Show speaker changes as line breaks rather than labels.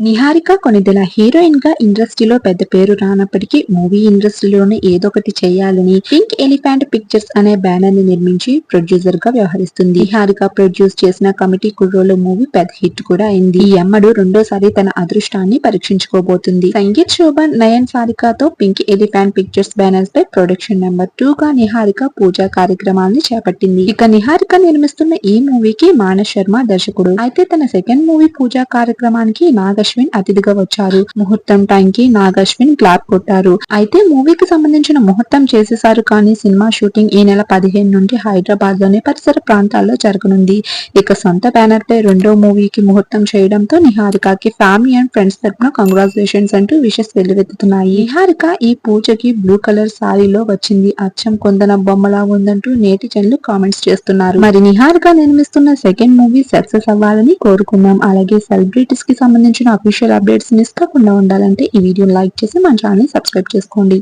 నిహారిక కొనిదెల హీరోయిన్గా ఇండస్ట్రీలో పెద్ద పేరు రానప్పటికీ మూవీ ఇండస్ట్రీలోనే ఏదో ఒకటి చేయాలని పింక్ ఎలిఫెంట్ పిక్చర్స్ అనే బ్యానర్ని నిర్మించి ప్రొడ్యూసర్గా వ్యవహరిస్తుంది. నిహారిక ప్రొడ్యూస్ చేసిన కమిటీ కుర్రోలు మూవీ పెద్ద హిట్ కూడా అయింది. ఈ అమ్మడు రెండోసారి తన అదృష్టాన్ని పరీక్షించుకోబోతుంది. సంగీత్ శోభన్ నయన్ సారికతో పింక్ ఎలిఫెంట్ పిక్చర్స్ బ్యానర్స్ పై ప్రొడక్షన్ నెంబర్ టూ గా నిహారిక పూజా కార్యక్రమాలను చేపట్టింది. ఇక నిహారిక నిర్మిస్తున్న ఈ మూవీకి మానస్ శర్మ దర్శకుడు. అయితే తన సెకండ్ మూవీ పూజా కార్యక్రమానికి నాగశ్విన్ అతిథిగా వచ్చారు. ముహూర్తం టైం కి నాగశ్విన్ క్లాప్ కొట్టారు. అయితే మూవీకి సంబంధించిన ముహూర్తం చేసేసారు కానీ సినిమా షూటింగ్ ఈ నెల పదిహేను నుండి హైదరాబాద్లోని పరిసర ప్రాంతాల్లో జరగనుంది. ఇక సొంత బ్యానర్ పై రెండో మూవీకి ముహూర్తం చేయడంతో నిహారికకి ఫ్యామిలీ అండ్ ఫ్రెండ్స్ తరపున కంగ్రాచులేషన్స్ అంటూ విషెస్ వెల్లువెత్తుతున్నాయి. నిహారిక ఈ పూజకి బ్లూ కలర్ సారీలో వచ్చింది. అచ్చం కొందన బొమ్మలా ఉందంటూ నేటి జన్లు కామెంట్స్ చేస్తున్నారు. మరి నిహారిక నిర్మిస్తున్న సెకండ్ మూవీ సక్సెస్ అవ్వాలని కోరుకుందాం. అలాగే సెలబ్రిటీస్కి సంబంధించిన అఫీషియల్ అప్డేట్స్ మిస్ కాకుండా ఉండాలంటే ఈ వీడియో లైక్ చేసి మన ఛానల్ సబ్స్క్రైబ్ చేసుకోండి.